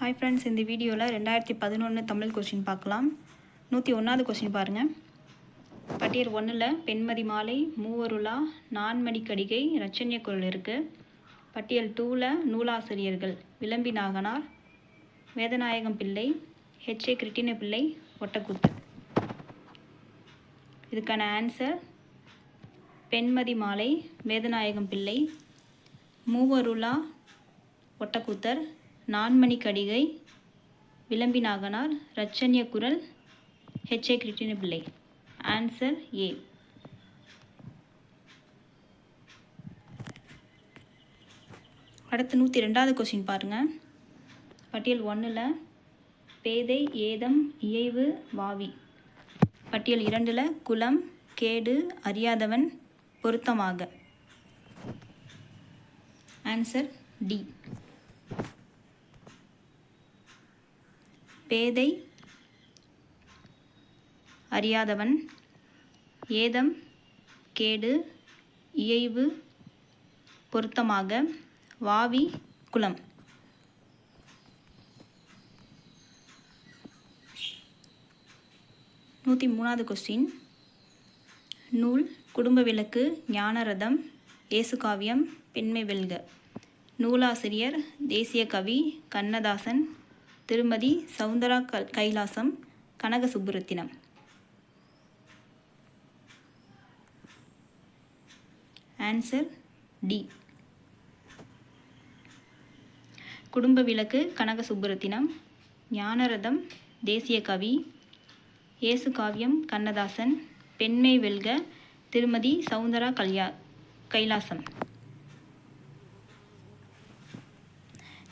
Hi friends இந்த வீடியோவில் ரெண்டாயிரத்தி பதினொன்று தமிழ் கொஸ்டின் பார்க்கலாம். நூற்றி ஒன்றாவது கொஸ்டின் பாருங்கள் பட்டியல் ஒன்றில் பெண்மதி மாலை மூவருலா நான்மணி கடிகை ரச்சன்ய குரல் இருக்குது பட்டியல் டூவில் நூலாசிரியர்கள் விளம்பி நாகனார் வேதநாயகம் பிள்ளை ஹெச்ஏ கிருட்டின பிள்ளை ஒட்டக்கூத்து. இதுக்கான ஆன்சர் பெண்மதி மாலை வேதநாயகம் பிள்ளை மூவருலா ஒட்டக்கூத்தர் நான்மணி கடிகை விளம்பினாகனார் ரச்சன்ய குரல் ஹெச்ஏ கிருட்டின பிள்ளை. ஆன்சர் ஏ அடுத்து நூற்றி ரெண்டாவது கொஸ்டின் பாருங்கள் பட்டியல் ஒன்றில் பேதை ஏதம் இயைவு வாவி. பட்டியல் இரண்டில் குலம் கேடு அறியாதவன் பொருத்தமாக. ஆன்சர் டி பேதை அறியாதவன் ஏதம் கேடு இயைவு பொருத்தமாக வாவி குலம். நூற்றி மூணாவது கொஸ்டின் நூல் குடும்ப விளக்கு ஞானரதம் ஏசுகாவியம் பெண்மை வெல்க. நூலாசிரியர் தேசிய கவி கண்ணதாசன் திருமதி சவுந்தரா கைலாசம் கனக சுப்புரத்தினம் ஆன்சர் டி குடும்ப விளக்கு கனக சுப்புரத்தினம் ஞானரதம் தேசிய கவி இயேசு காவியம் கண்ணதாசன் பெண்மை வெல்க திருமதி சவுந்தரா கல்யா கைலாசம்.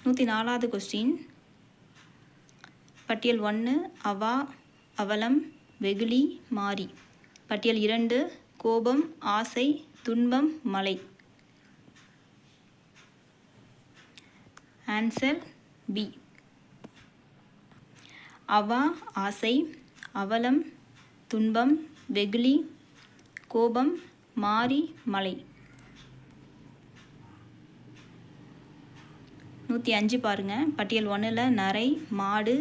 நூற்றி நாலாவது கொஸ்டின் பட்டியல் ஒன்று அவா அவலம் வெகுளி மாறி. பட்டியல் இரண்டு கோபம் ஆசை துன்பம் மலை. ஆன்சர் பி அவா ஆசை அவலம் துன்பம் வெகுளி கோபம் மாறி மலை. நூற்றி அஞ்சு பாருங்கள் பட்டியல் ஒன்றில் நரை மாடு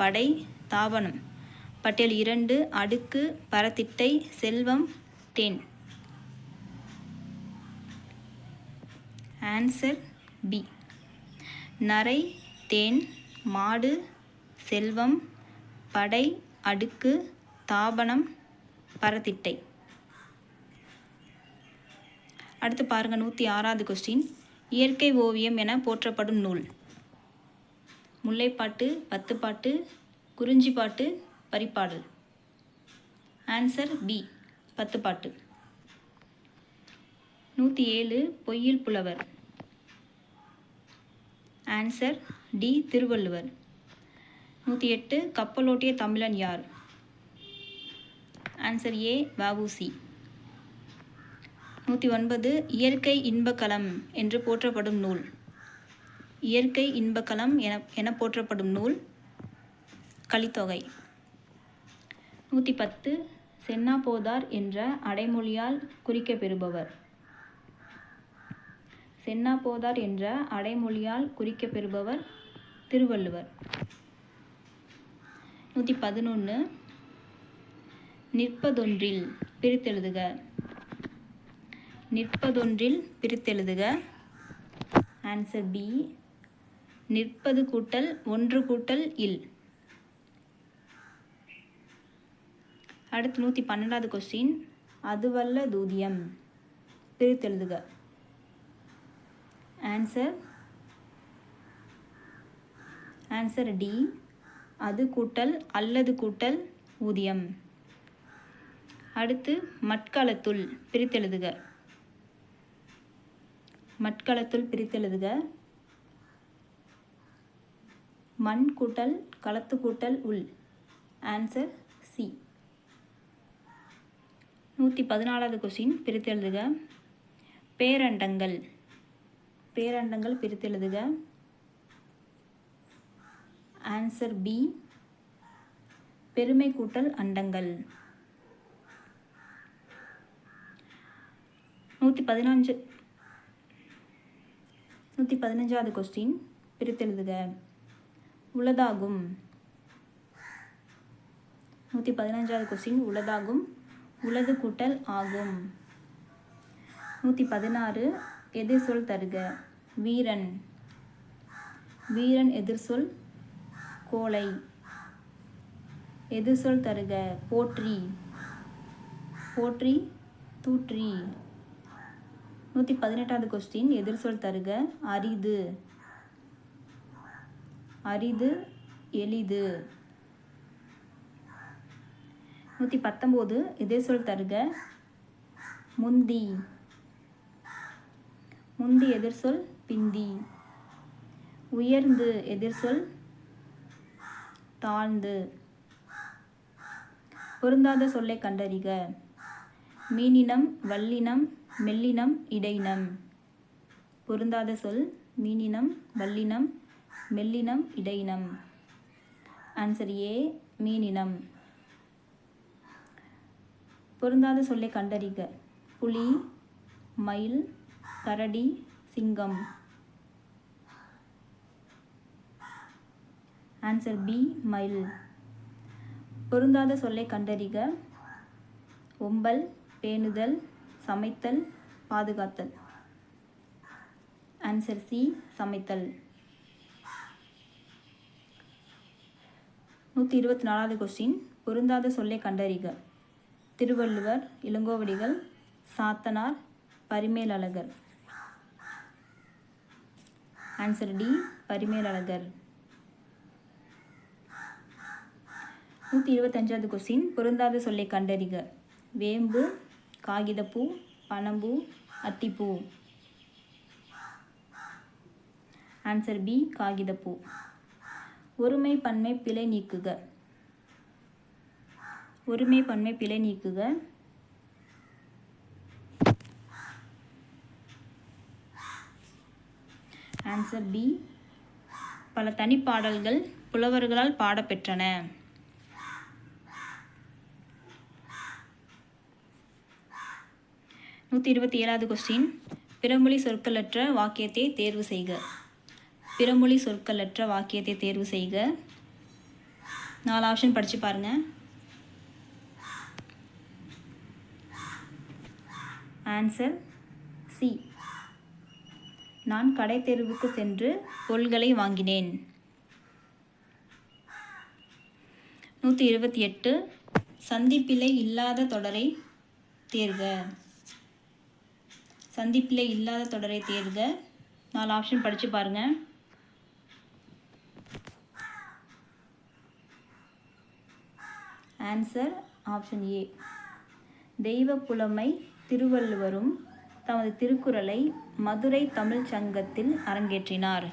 படை தாபனம். பட்டியல் இரண்டு அடுக்கு பரத்திட்டை செல்வம் தேன். Answer B. நரை தேன் மாடு செல்வம் படை அடுக்கு தாபனம் பரத்திட்டை. அடுத்து பாருங்கள் நூற்றி ஆறாவது கொஸ்டின் இயற்கை ஓவியம் என போற்றப்படும் நூல். முல்லைப்பாட்டு பத்துப்பாட்டு Kurinjipattu Paripadal. Answer B Pattuppattu. நூற்றி ஏழு பொய்யில் புலவர். Answer D Thiruvalluvar. நூற்றி எட்டு கப்பலோட்டிய தமிழன் யார்? ஆன்சர் ஏ வவுசி நூற்றி ஒன்பது இயற்கை இன்பக்கலம் என்று போற்றப்படும் நூல். இயற்கை இன்பக்கலம் என என போற்றப்படும் நூல் கலித்தொகை. நூற்றி பத்து சென்னா போதார் என்ற அடைமொழியால் குறிக்கப்பெறுபவர். சென்னா போதார் என்ற அடைமொழியால் குறிக்கப்பெறுபவர் திருவள்ளுவர். நூற்றி பதினொன்று நிற்பதொன்றில் பிரித்தெழுதுக. நிற்பதொன்றில் பிரித்தெழுதுக. ஆன்சர் பி நிற்பது கூட்டல் ஒன்று கூட்டல் இல். அடுத்து நூற்றி பன்னெண்டாவது கொஸ்டின் அதுவல்ல தூதியம். பிரித்தெழுதுக ஆன்சர் ஆன்சர் டி அது கூட்டல் அல்லது கூட்டல் ஊதியம். அடுத்து மட்களத்துள் பிரித்தெழுதுக மட்களத்துள் பிரித்தெழுதுக மண் கூட்டல் களத்து கூட்டல் உள். ஆன்சர் சி நூற்றி பதினாலாவது கொஸ்டின் பிரித்தெழுதுக பேரண்டங்கள். பேரண்டங்கள் பிரித்தெழுதுக ஆன்சர் பி பெருமை கூட்டல் அண்டங்கள். நூற்றி பதினஞ்சு. நூற்றி பதினஞ்சாவது கொஸ்டின் பிரித்தெழுதுக உளதாகும் நூற்றி பதினஞ்சாவது கொஸ்டின் உளதாகும் உளது கூட்டல் ஆகும். நூற்றி பதினாறு எதிர் சொல் தருக. வீரன். வீரன் எதிர் சொல் கோலை. எதிர் சொல் தருக போற்றி. போற்றி தூற்றி. நூற்றி பதினெட்டாவது கொஸ்டின் எதிர் சொல் தருக அரிது. அரிது எளிது. நூற்றி பத்தொம்போது இதே சொல் தருக. முந்தி. முந்தி எதிர் சொல் பிந்தி. உயர்ந்து எதிர் சொல் தாழ்ந்து. பொருந்தாத சொல்லை கண்டறிக. மீனினம் வல்லினம் மெல்லினம் இடையினம். பொருந்தாத சொல் மீனினம் வல்லினம் மெல்லினம் இடையினம். Answer A மீனினம். பொருந்தாத சொல்லை கண்டறிக. புலி மயில் கரடி சிங்கம். ஆன்சர் பி மயில். பொருந்தாத சொல்லை கண்டறிக. ஒம்பல் பேணுதல் சமைத்தல் பாதுகாத்தல். ஆன்சர் சி சமைத்தல். நூற்றி இருபத்தி நாலாவது கொஸ்டின் பொருந்தாத சொல்லை கண்டறிக. Thiruvalluvar Ilangovadigal Sathanar Parimelazhagar. Answer D Parimelazhagar. நூற்றி இருபத்தஞ்சாவது கொஸ்டின் பொருந்தாத சொல்லை கண்டறிக. வேம்பு காகிதப்பூ பனம்பூ அத்திப்பூ. ஆன்சர் பி காகிதப்பூ. ஒருமை பன்மை பிழை நீக்குக. ஒருமை பன்மை பிழை நீக்குக. ஆன்சர் பி பல தனிப்பாடல்கள் புலவர்களால் பாடப்பெற்றன. நூற்றி இருபத்தி ஏழாவது கொஸ்டின் பிறமொழி சொற்களற்ற வாக்கியத்தை தேர்வு செய்க. பிறமொழி சொற்களற்ற வாக்கியத்தை தேர்வு செய்க. நாலு ஆப்ஷன் படித்து பாருங்கள் ஆன்சர் சி நான் கடை தெருவுக்கு சென்று பொருள்களை வாங்கினேன். நூற்றி இருபத்தி எட்டு. சந்திப்பிலை இல்லாத தொடரை தேர்க. சந்திப்பிலை இல்லாத தொடரை தேர்க. நாலு ஆப்ஷன் படித்து பாருங்கள் ஆன்சர் ஆப்ஷன் ஏ தெய்வ புலமை திருவள்ளுவரும் தமது திருக்குறளை மதுரை தமிழ்ச் சங்கத்தில் அரங்கேற்றினார்.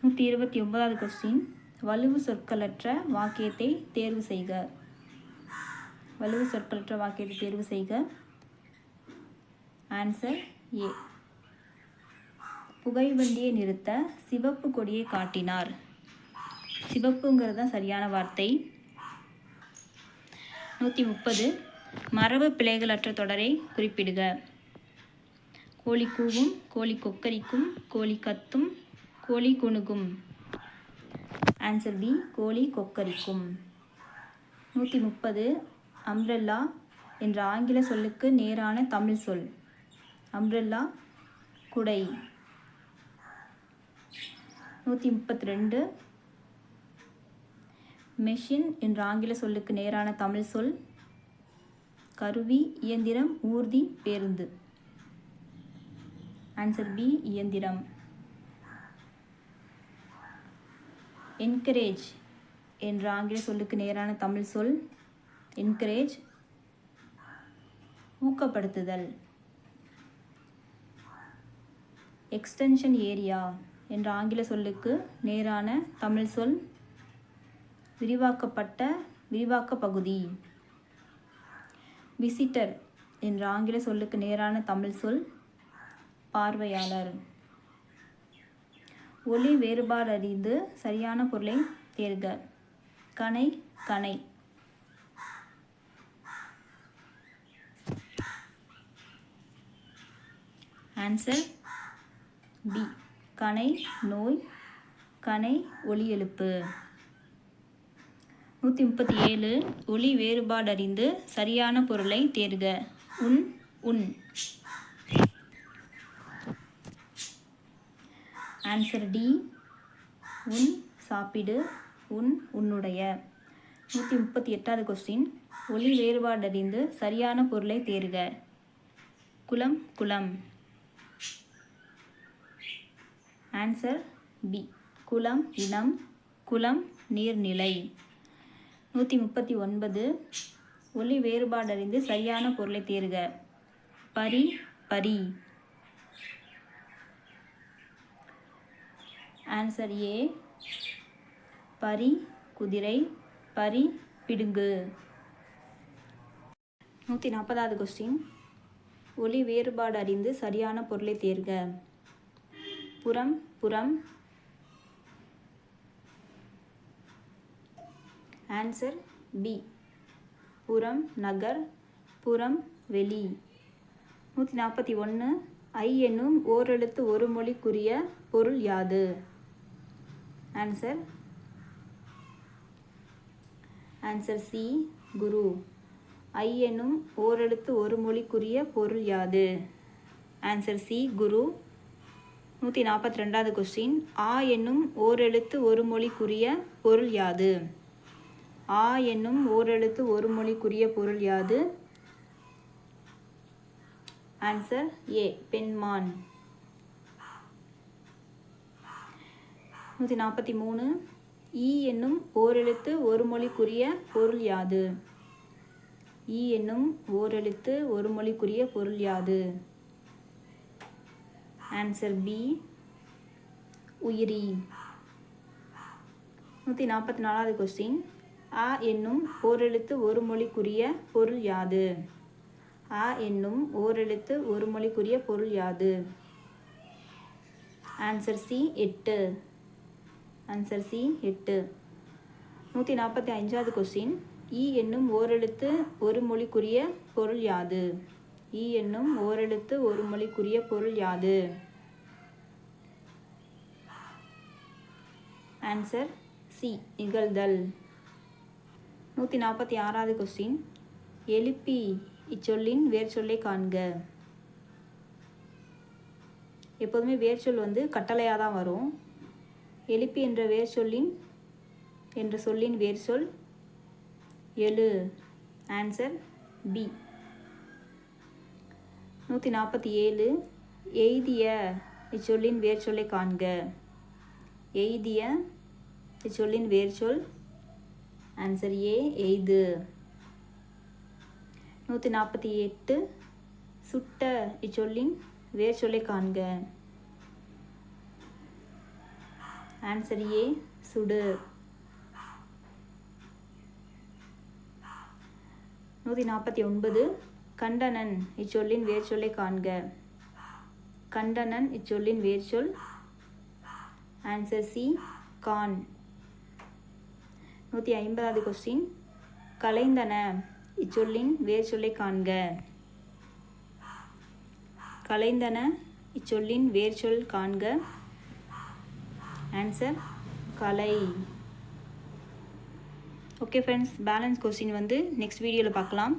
நூற்றி இருபத்தி ஒன்பதாவது கொஸ்டின் வலுவு சொற்களற்ற வாக்கியத்தை தேர்வு செய்க. வலுவு சொற்களற்ற வாக்கியத்தை தேர்வு செய்க. ஆன்சர் ஏ புகைவண்டியை நிறுத்த சிவப்பு கொடியை காட்டினார். சிவப்புங்கிறது தான் சரியான வார்த்தை. நூற்றி முப்பது. மரபு பிழைகளற்ற தொடரை குறிப்பிடுக. கோழி கூவும் கோழி கொக்கரிக்கும் கோழி கத்தும் கோழி குணுகும். ஆன்சர் பி கோழி கொக்கரிக்கும். நூற்றி முப்பது. அம்ரெல்லா என்ற ஆங்கில சொல்லுக்கு நேரான தமிழ் சொல். அம்ரெல்லா குடை. நூற்றி முப்பத்தி ரெண்டு. மெஷின் என்ற ஆங்கில சொல்லுக்கு நேரான தமிழ் சொல். கருவி இயந்திரம் ஊர்தி பேருந்து. ஆன்சர் பி இயந்திரம். என்கரேஜ் என்ற ஆங்கில சொல்லுக்கு நேரான தமிழ் சொல். என்கரேஜ் ஊக்கப்படுத்துதல். எக்ஸ்டென்ஷன் ஏரியா என்ற ஆங்கில சொல்லுக்கு நேரான தமிழ் சொல். விரிவாக்கப்பட்ட விரிவாக்க பகுதி. விசிட்டர் என்ற ஆங்கில சொல்லுக்கு நேரான தமிழ் சொல் பார்வையாளர். ஒளி வேறுபாடு அறிந்து சரியான பொருளை தேர்க. கனை கனை. ஆன்சர் பி கனை நோய். கனை ஒளி எழுப்பு. நூற்றி முப்பத்தி ஏழு ஒளி வேறுபாடறிந்து சரியான பொருளை தேர்க. உன் உன். ஆன்சர் டி உன் சாப்பிடு. உன் உன்னுடைய. நூற்றி முப்பத்தி எட்டாவது கொஸ்டின் ஒளி வேறுபாடறிந்து சரியான பொருளை தேர்க. குலம் குலம். ஆன்சர் பி குலம் இனம். குலம் நீர்நிலை. நூற்றி முப்பத்தி ஒன்பது. ஒலி வேறுபாடறிந்து சரியான பொருளை தேர்க. பரி பரி. ஆன்சர் ஏ பரி குதிரை. பரி பிடுங்கு. நூற்றி நாற்பதாவது கொஸ்டின் ஒளி வேறுபாடு அறிந்து சரியான பொருளை தேர்க. புறம் புறம். ஆன்சர் பி புறம் நகர் புறம் வெளி. நூற்றி நாற்பத்தி ஒன்று ஐ என்னும் ஓரெழுத்து ஒரு மொழிக்குரிய பொருள் யாது? ஆன்சர் ஆன்சர் சி குரு. ஐ என்னும் ஓரெழுத்து ஒரு மொழிக்குரிய பொருள் யாது? ஆன்சர் சி குரு. நூற்றி நாற்பத்தி ரெண்டாவது கொஸ்டின் ஆ என்னும் ஓரெழுத்து ஒரு மொழிக்குரிய பொருள் யாது? ஆ என்னும் ஓரெழுத்து ஒரு மொழிக்குரிய பொருள் யாது? ஆன்சர் ஏ பெண்மான். நூற்றி நாற்பத்தி மூணு. ஈ என்னும் ஓரெழுத்து ஒரு மொழிக்குரிய பொருள் யாது? ஈ என்னும் ஓரெழுத்து ஒரு மொழிக்குரிய பொருள் யாது? ஆன்சர் பி உயிரி. நூற்றி நாற்பத்தி நாலாவது கொஸ்டின் ஆ என்னும் ஓரெழுத்து ஒரு மொழிக்குரிய பொருள் யாது? ஆ என்னும் ஓரெழுத்து ஒரு மொழிக்குரிய பொருள் யாது? ஆன்சர் சி எட்டு. ஆன்சர் சி எட்டு. நூற்றி நாற்பத்தி அஞ்சாவது கொஸ்டின் இ e என்னும் ஓரெழுத்து ஒரு மொழிக்குரிய பொருள் யாது? இ என்னும் ஓரெழுத்து ஒரு மொழிக்குரிய பொருள் யாது? ஆன்சர் சி நிகழ்தல். நூற்றி நாற்பத்தி ஆறாவது கொஸ்டின் எழுப்பி இச்சொல்லின் வேர்ச்சொல்லை காண்க. எப்போதுமே வேர்ச்சொல் வந்து கட்டளையாக தான் வரும். எழுப்பி என்ற வேர்ச்சொல்லின் என்ற சொல்லின் வேர்ச்சொல் எழு ஆன்சர் பி நூற்றி நாற்பத்தி ஏழு எய்திய இச்சொல்லின் வேர்ச்சொல்லை காண்க. எய்திய இச்சொல்லின் வேர்ச்சொல் ஆன்சர் ஏ எய்து. நூற்றி நாற்பத்தி எட்டு. சுட்ட இச்சொல்லின் வேர்ச்சொல்லை காண்க. ஆன்சர் ஏ சுடு. நூற்றி நாற்பத்தி ஒன்பது. கண்டனன் இச்சொல்லின் வேர்ச்சொல்லை காண்க. கண்டனன் இச்சொல்லின் வேர் சொல் ஆன்சர் சி கான். நூற்றி ஐம்பதாவது கொஸ்டின் கலைந்தன. இச்சொல்லின் வேர்ச்சொல்லை காண்க. கலைந்தன இச்சொல்லின் வேர்ச்சொல் காண்க. ஆன்சர் கலை. ஓகே ஃப்ரெண்ட்ஸ் பேலன்ஸ் கொஸ்டின் வந்து நெக்ஸ்ட் வீடியோவில் பார்க்கலாம்.